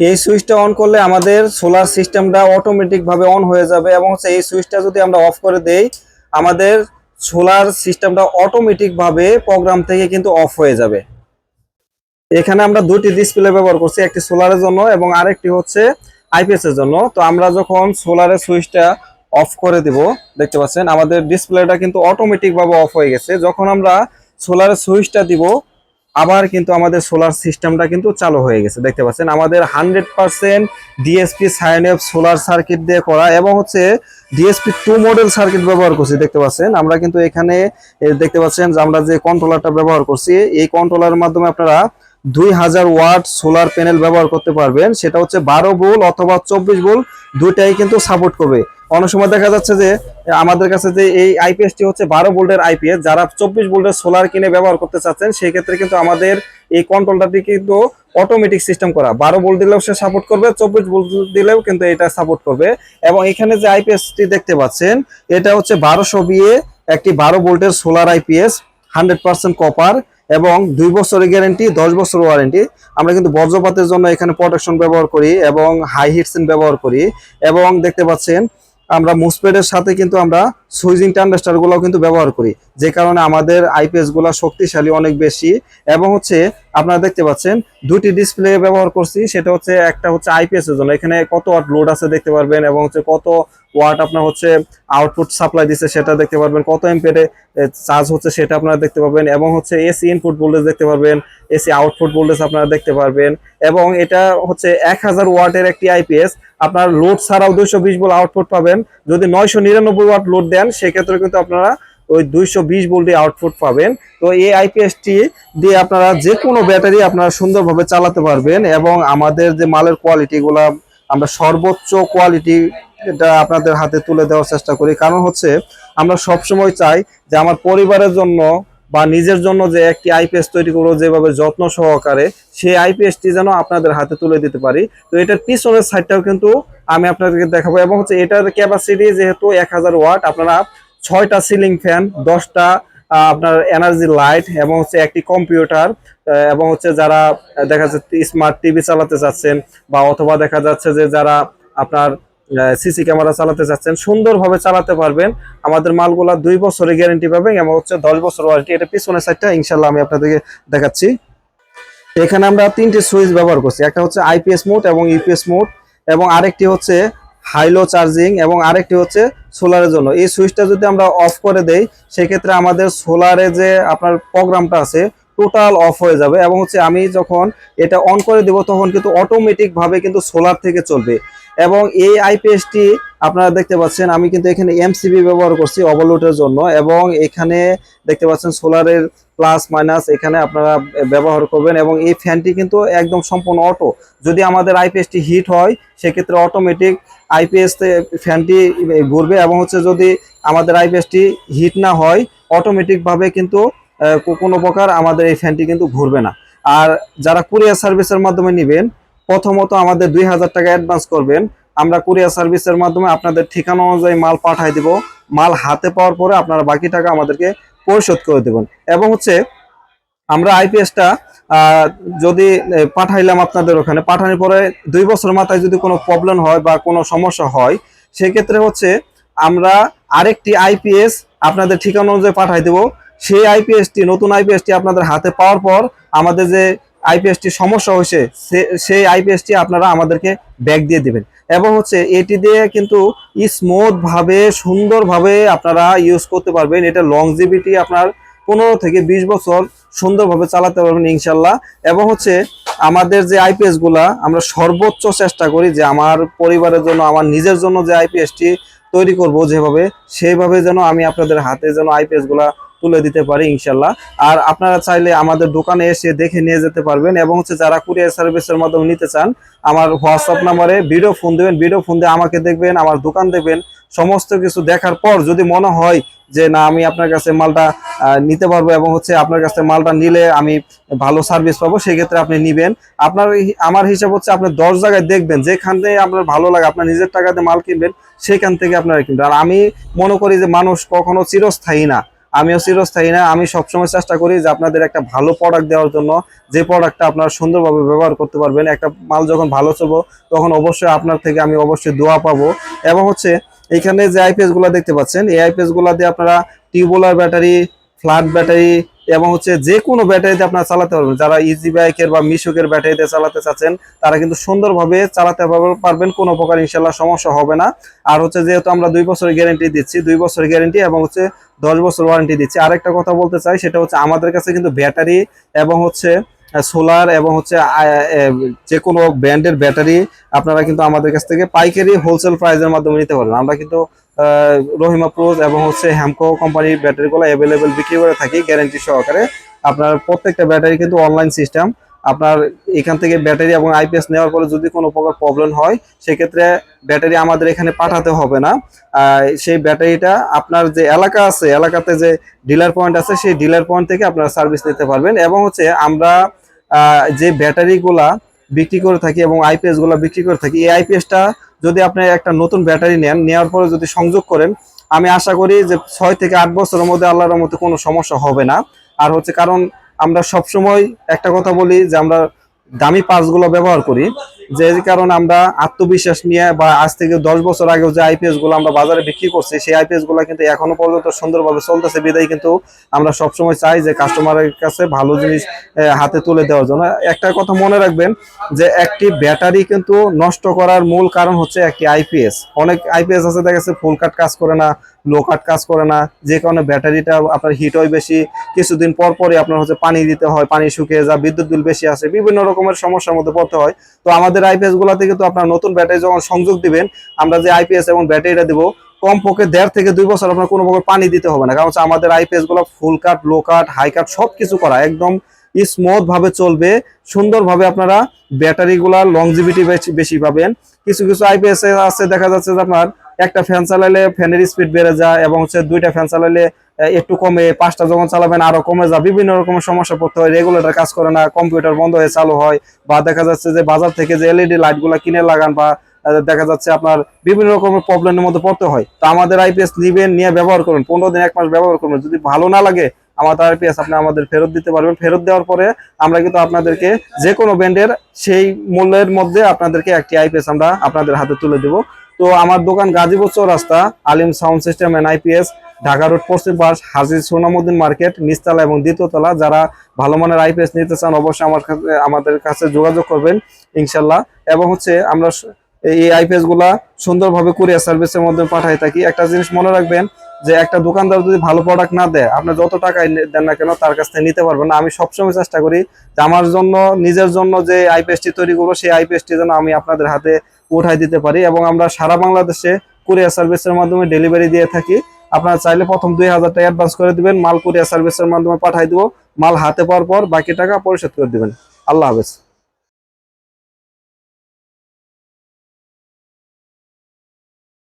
এই সুইচটা অন করলে আমাদের সোলার সিস্টেমটা অটোমেটিক ভাবে অন হয়ে যাবে এবং হচ্ছে এই সুইচটা যদি আমরা অফ করে দেই, আমাদের সোলার সিস্টেমটা অটোমেটিক ভাবে প্রোগ্রাম থেকে কিন্তু অফ হয়ে যাবে। এখানে আমরা দুটি ডিসপ্লে ব্যবহার করছি, একটি সোলারের জন্য এবং আরেকটি হচ্ছে আইপিএস এর জন্য। তো আমরা যখন সোলারের সুইচটা অফ করে দিব, দেখতে পাচ্ছেন, আমাদের ডিসপ্লেটা কিন্তু অটোমেটিক ভাবে অফ হয়ে গেছে। যখন আমরা সোলারের সুইচটা দিব আবার কিন্তু আমাদের সোলার সিস্টেমটা কিন্তু চালু হয়ে গেছে। দেখতে পাচ্ছেন, আমাদের হান্ড্রেড পার্সেন্ট ডিএসপি সাইনএফ সোলার সার্কিট দিয়ে করা এবং হচ্ছে ডিএসপি টু মডেল সার্কিট ব্যবহার করছি, দেখতে পাচ্ছেন। আমরা কিন্তু এখানে দেখতে পাচ্ছেন যে আমরা যে কন্ট্রোলারটা ব্যবহার করছি, এই কন্ট্রোলারের মাধ্যমে আপনারা দুই হাজার ওয়াট সোলার প্যানেল ব্যবহার করতে পারবেন। সেটা হচ্ছে বারো বোল অথবা চব্বিশ বোল দুইটাই কিন্তু সাপোর্ট করবে। অনেক সময় দেখা যাচ্ছে যে, আমাদের কাছে যে এই আইপিএসটি হচ্ছে বারো ভোল্টের আইপিএস যারা চব্বিশ ভোল্টের সোলার কিনে ব্যবহার করতে চাচ্ছেন, সেই ক্ষেত্রে কিন্তু আমাদের এই কন্ট্রোলটাটি কিন্তু অটোমেটিক সিস্টেম করা। বারো ভোল্ট দিলেও সে সাপোর্ট করবে, চব্বিশ ভোল্ট দিলেও কিন্তু এটা সাপোর্ট করবে। এবং এখানে যে আইপিএসটি দেখতে পাচ্ছেন, এটা হচ্ছে বারোশো বিয়ে একটি বারো ভোল্টের solar IPS hundred percent copper এবং দুই বছরের গ্যারেন্টি দশ বছর ওয়ারেন্টি আমরা কিন্তু বজ্রপাতের জন্য এখানে প্রোটেকশন ব্যবহার করি এবং হাই হিটসেন ব্যবহার করি। এবং দেখতে পাচ্ছেন আমরা মুসপেডের সাথে কিন্তু আমরা সুইজিং ট্রান্ডাস্টারগুলো কিন্তু ব্যবহার করি। যে কারণে আমাদের আইপিএসগুলা শক্তিশালী অনেক বেশি। এবং হচ্ছে আপনারা দেখতে পাচ্ছেন, দুটি ডিসপ্লে ব্যবহার করছি। সেটা হচ্ছে একটা হচ্ছে আইপিএস এর জন্য। এখানে কত ওয়াট লোড আছে দেখতে পারবেন এবং হচ্ছে কত ওয়াট আপনার হচ্ছে আউটপুট সাপ্লাই দিচ্ছে সেটা দেখতে পারবেন। কত এমপেরে চার্জ হচ্ছে সেটা আপনারা দেখতে পাবেন এবং হচ্ছে এসি ইনপুট ভোল্টেজ দেখতে পারবেন। এসি আউটপুট ভোল্টেজ আপনারা দেখতে পারবেন। এবং এটা হচ্ছে এক হাজার ওয়াটের একটি আইপিএস। আপনার লোড ছাড়াও দুইশো বিশ ভোল্ট আউটপুট পাবেন। যদি নয়শো নিরানব্বই ওয়াট লোড দেন, সেক্ষেত্রে কিন্তু আপনারা ওই দুইশো বিশ ভোল্টে আউটপুট পাবেন। তো এই আইপিএসটি দিয়ে আপনারা যে কোনো ব্যাটারি আপনারা সুন্দরভাবে চালাতে পারবেন এবং আমাদের যে মালের কোয়ালিটি গুলা, আমরা সর্বোচ্চ কোয়ালিটি এটা আপনাদের হাতে তুলে দেওয়ার চেষ্টা করি। কারণ হচ্ছে, আমরা সবসময় চাই যে আমার পরিবারের জন্য বা নিজের জন্য যে একটি আইপিএস তৈরি করব, যেভাবে যত্ন সহকারে, সেই আইপিএসটি যেন আপনাদের হাতে তুলে দিতে পারি। তো এটার পিছনের সাইডটাও কিন্তু আমি আপনাদেরকে দেখাবো। এবং হচ্ছে এটার ক্যাপাসিটি যেহেতু এক হাজার ওয়াট, আপনারা ছয়টা সিলিং ফ্যান দশটা আপনার এনার্জি লাইট এবং হচ্ছে একটি কম্পিউটার এবং হচ্ছে যারা দেখা যাচ্ছে স্মার্ট টিভি চালাতে চাচ্ছেন বা অথবা দেখা যাচ্ছে যে যারা আপনার সিসি ক্যামেরা চালাতে চাচ্ছেন, সুন্দরভাবে চালাতে পারবেন। আমাদের মালগুলা দুই বছরের গ্যারেন্টি পাবেন এবং হচ্ছে দশ বছর ওয়ারেন্টি এটা পিছনের সাইডটা ইনশাল্লাহ আমি আপনাদেরকে দেখাচ্ছি। এখানে আমরা তিনটি সুইচ ব্যবহার করছি। একটা হচ্ছে আইপিএস মোড এবং ইউপিএস মোড এবং আরেকটি হচ্ছে হাইলো চার্জিং এবং আরেকটি হচ্ছে সোলারের জন্য। এই সুইচটা যদি আমরা অফ করে দেই, সেক্ষেত্রে আমাদের সোলারে যে আপনার প্রোগ্রামটা আছে টোটাল অফ হয়ে যাবে এবং হচ্ছে আমি যখন এটা অন করে দেব তখন কিন্তু অটোমেটিক ভাবে কিন্তু সোলার থেকে চলবে। এবং এই আইপিএসটি আপনারা দেখতে পাচ্ছেন, আমি কিন্তু এখানে এমসিবি ব্যবহার করছি ওভারলোডের জন্য এবং এখানে দেখতে পাচ্ছেন সোলারের প্লাস মাইনাস এখানে আপনারা ব্যবহার করবেন এবং এই ফ্যানটি কিন্তু একদম সম্পূর্ণ অটো যদি আমাদের আইপিএসটি হিট হয়, সেক্ষেত্রে অটোমেটিক আইপিএস ফ্যানটি ঘুরবে এবং হচ্ছে যদি আমাদের আইপিএসটি হিট না হয় অটোমেটিক ভাবে কিন্তু কোনো প্রকার আমাদের এই ফ্যানটি কিন্তু ঘুরবে না। আর যারা কুরিয়ার সার্ভিসের মাধ্যমে নেবেন, প্রথমত আমাদের দুই হাজার টাকা অ্যাডভান্স করবেন। আমরা কুরিয়ার সার্ভিসের মাধ্যমে আপনাদের ঠিকানা অনুযায়ী মাল পাঠাই দিব। মাল হাতে পাওয়ার পরে আপনারা বাকি টাকা আমাদেরকে পরিশোধ করে দেবেন। এবং হচ্ছে, আমরা আইপিএসটা যদি পাঠাইলাম আপনাদের ওখানে, পাঠানোর পরে দুই বছর মাথায় যদি কোনো প্রবলেম হয় বা কোনো সমস্যা হয়, সেক্ষেত্রে হচ্ছে আমরা আরেকটি আইপিএস আপনাদের ঠিকানা অনুযায়ী পাঠাই দেব। সেই আইপিএসটি নতুন আইপিএসটি আপনাদের হাতে পাওয়ার পর আমাদের যে আইপিএসটি সমস্যা হয়েছে সেই আইপিএসটি আপনারা আমাদেরকে ব্যাক দিয়ে দিবেন। এবং হচ্ছে এটি দিয়ে কিন্তু স্মুথ ভাবে, সুন্দরভাবে আপনারা ইউজ করতে পারবেন। এটা লংজিভিটি আপনার পনেরো থেকে বিশ বছর সুন্দরভাবে চালাতে পারবেন ইনশাল্লাহ। এবং হচ্ছে আমাদের যে আইপিএসগুলা, আমরা সর্বোচ্চ চেষ্টা করি যে আমার পরিবারের জন্য, আমার নিজের জন্য যে আইপিএসটি তৈরি করব যেভাবে, সেইভাবে যেন আমি আপনাদের হাতে যেন আইপিএসগুলা তুলে দিতে পারি ইনশাল্লাহ আর আপনারা চাইলে আমাদের দোকানে এসে দেখে নিয়ে যেতে পারবেন এবং হচ্ছে যারা কুরিয়ার সার্ভিসের মাধ্যমে নিতে চান, আমার হোয়াটসঅ্যাপ নাম্বারে ভিডিও ফোন দেবেন ভিডিও ফোন দিয়ে আমাকে দেখবেন, আমার দোকান দেখবেন, সমস্ত কিছু দেখার পর যদি মনে হয় যে না, আমি আপনার কাছে মালটা নিতে পারব এবং হচ্ছে আপনার কাছে মালটা নিলে আমি ভালো সার্ভিস পাবো, সেক্ষেত্রে আপনি নিবেন। আপনার আমার হিসাব হচ্ছে আপনি দশ জায়গায় দেখবেন যেখান যেখানে আপনার ভালো লাগে, আপনার নিজের টাকাতে মাল কিনবেন, সেখান থেকে আপনারা কিনবেন। আর আমি মনে করি যে মানুষ কখনো চিরস্থায়ী না। আমিও চিরস্থায়ী না। আমি সবসময় চেষ্টা করি যে আপনাদের একটা ভালো প্রোডাক্ট দেওয়ার জন্য। যে প্রোডাক্টটা আপনারা সুন্দরভাবে ব্যবহার করতে পারবেন, একটা মাল যখন ভালো চলবো, তখন অবশ্যই আপনার থেকে আমি অবশ্যই দোয়া পাবো। এবং হচ্ছে, এখানে যে আইপিএসগুলো দেখতে পাচ্ছেন, এই আইপিএসগুলো দিয়ে আপনারা টিউবওয়েলার ব্যাটারি ফ্ল্যাট ব্যাটারি এবং হচ্ছে যে কোনো ব্যাটারিতে আপনারা চালাতে পারবেন। যারা ইজি বাইকের বা মিশুকের ব্যাটারিতে চালাতে চাচ্ছেন, তারা কিন্তু সুন্দরভাবে চালাতে পারবেন, কোনো প্রকার ইনশাল্লাহ সমস্যা হবে না। আর হচ্ছে যেহেতু আমরা দুই বছরের গ্যারেন্টি দিচ্ছি, দুই বছরের গ্যারেন্টি এবং হচ্ছে দশ বছর ওয়ারেন্টি দিচ্ছি। আরেকটা কথা বলতে চাই, সেটা হচ্ছে আমাদের কাছে কিন্তু ব্যাটারি এবং হচ্ছে সোলার এবং হচ্ছে যে কোনো ব্র্যান্ডের ব্যাটারি আপনারা কিন্তু আমাদের কাছ থেকে পাইকারি হোলসেল প্রাইসের মাধ্যমে নিতে পারেন আমরা কিন্তু রহিমা প্রোজ এবং হচ্ছে হ্যামকো কোম্পানির ব্যাটারিগুলো অ্যাভেলেবেল বিক্রি করে থাকি গ্যারেন্টি সহকারে। আপনার প্রত্যেকটা ব্যাটারি কিন্তু অনলাইন সিস্টেম আপনার এখান থেকে ব্যাটারি এবং আইপিএস নেওয়ার পরে যদি কোনো প্রকার প্রবলেম হয়, সেক্ষেত্রে ব্যাটারি আমাদের এখানে পাঠাতে হবে না। সেই ব্যাটারিটা আপনার যে এলাকা আছে, এলাকাতে যে ডিলার পয়েন্ট আছে, সেই ডিলার পয়েন্ট থেকে আপনারা সার্ভিস নিতে পারবেন এবং হচ্ছে আমরা যে ব্যাটারিগুলা বিক্রি করে থাকি এবং আইপিএসগুলা বিক্রি করে থাকি, এই আইপিএসটা যদি আপনি একটা নতুন ব্যাটারি নেন, নেওয়ার পরে যদি সংযোগ করেন, আমি আশা করি যে ছয় থেকে আট বছরের মধ্যে আল্লাহর মধ্যে কোনো সমস্যা হবে না। আর হচ্ছে কারণ আমরা সবসময় একটা কথা বলি যে আমরা দামি পার্টসগুলো ব্যবহার করি, যে কারণে আমরা আত্মবিশ্বাস নিয়ে বা আজ থেকে দশ বছর আগেও যে আইপিএসগুলো আমরা বাজারে বিক্রি করছি, সেই আইপিএসগুলো কিন্তু এখনও পর্যন্ত সুন্দরভাবে চলতেছে। বিদায় কিন্তু আমরা সবসময় চাই যে কাস্টমারের কাছে ভালো জিনিস হাতে তুলে দেওয়ার জন্য। একটা কথা মনে রাখবেন যে একটি ব্যাটারি কিন্তু নষ্ট করার মূল কারণ হচ্ছে একটি আইপিএস অনেক আইপিএস আছে, দেখা যাচ্ছে ফুল কাট কাজ করে না লো কাট কাজ করে না, যে কারণে ব্যাটারিটা আপনার হিট হয় বেশি, কিছুদিন পর পরই আপনার হচ্ছে পানি দিতে হয়, পানি শুকিয়ে যা বিদ্যুৎ বিল বেশি আসে, বিভিন্ন রকমের সমস্যার মধ্যে পড়তে হয়। তো আমাদের আইপিএসগুলা থেকে তো আপনার নতুন ব্যাটারি যখন সংযোগ দিবেন, আমরা যে আইপিএস এবং ব্যাটারিটা দিব, কমপক্ষে দেড় থেকে দুই বছর আপনার কোনো প্রকার পানি দিতে হবে না। কারণ হচ্ছে আমাদের আইপিএসগুলো ফুল কাট লো কাট হাই কাট সব কিছু করা, একদম স্মুথ ভাবে চলবে, সুন্দরভাবে আপনারা ব্যাটারি গুলা লংজিভিটি বেশি পাবেন। কিছু কিছু আইপিএস আছে, দেখা যাচ্ছে যে আপনার একটা ফ্যান চালালে ফ্যানের স্পিড বেড়ে যায় এবং হচ্ছে দুইটা ফ্যান চালালে একটু কমে, পাঁচটা যখন চালাবেন আরও কমে যায়। বিভিন্ন রকমের সমস্যা পড়তে হয় রেগুলেটর কাজ করে না কম্পিউটার বন্ধ হয়ে চালু হয় বা দেখা যাচ্ছে যে বাজার থেকে যে এলইডি লাইটগুলা কিনে লাগান বা দেখা যাচ্ছে আপনার বিভিন্ন রকমের প্রবলেমের মধ্যে পড়তে হয়। তো আমাদের আইপিএস নিবেন, নিয়ে ব্যবহার করুন, পনেরো দিন, এক মাস ব্যবহার করুন। যদি ভালো না লাগে, আমাদের আইপিএস আপনি আমাদের ফেরত দিতে পারবেন। ফেরত দেওয়ার পরে আমরা কিন্তু আপনাদেরকে যে কোনো ব্র্যান্ডের সেই মূল্যের মধ্যে আপনাদেরকে একটি আইপিএস আমরা আপনাদের হাতে তুলে দেব। তো আমার দোকান Gazipur Chowrasta, Alim sound system and IPS Dhaka road, পশ্চিম পাশ হাজির সোনামুদ্দিন মার্কেট, নিচতলা এবং দ্বিতীয়তলা। যারা ভালো মানের আইপিএস নিতে চান, অবশ্যই আমার কাছে আমাদের কাছে যোগাযোগ করবেন, ইনশাল্লাহ। এবং হচ্ছে আমরা এই আইপিএসগুলা সুন্দরভাবে কুরিয়ার সার্ভিসের মধ্যে পাঠাই থাকি। একটা জিনিস মনে রাখবেন যে, একটা দোকানদার যদি ভালো প্রোডাক্ট না দেয়, আপনি যত টাকায় নে- দেন না কেন, তার কাছ থেকে নিতে পারবেন না। আমি সবসময় চেষ্টা করি যে, আমার জন্য, নিজের জন্য যে আইপিএসটি তৈরি করব, সেই আইপিএসটি যেন আমি আপনাদের হাতে উঠাই দিতে পারি এবং আমরা সারা বাংলাদেশে কুরিয়ার সার্ভিসের মাধ্যমে ডেলিভারি দিয়ে থাকি। আপনারা চাইলে প্রথম দুই হাজার টাকা অ্যাডভান্স করে দিবেন, মাল কুরিয়ার সার্ভিসের মাধ্যমে পাঠাই দিব, মাল হাতে পাওয়ার পর বাকি টাকা পরিশোধ করে দিবেন। আল্লাহ হাফেজ।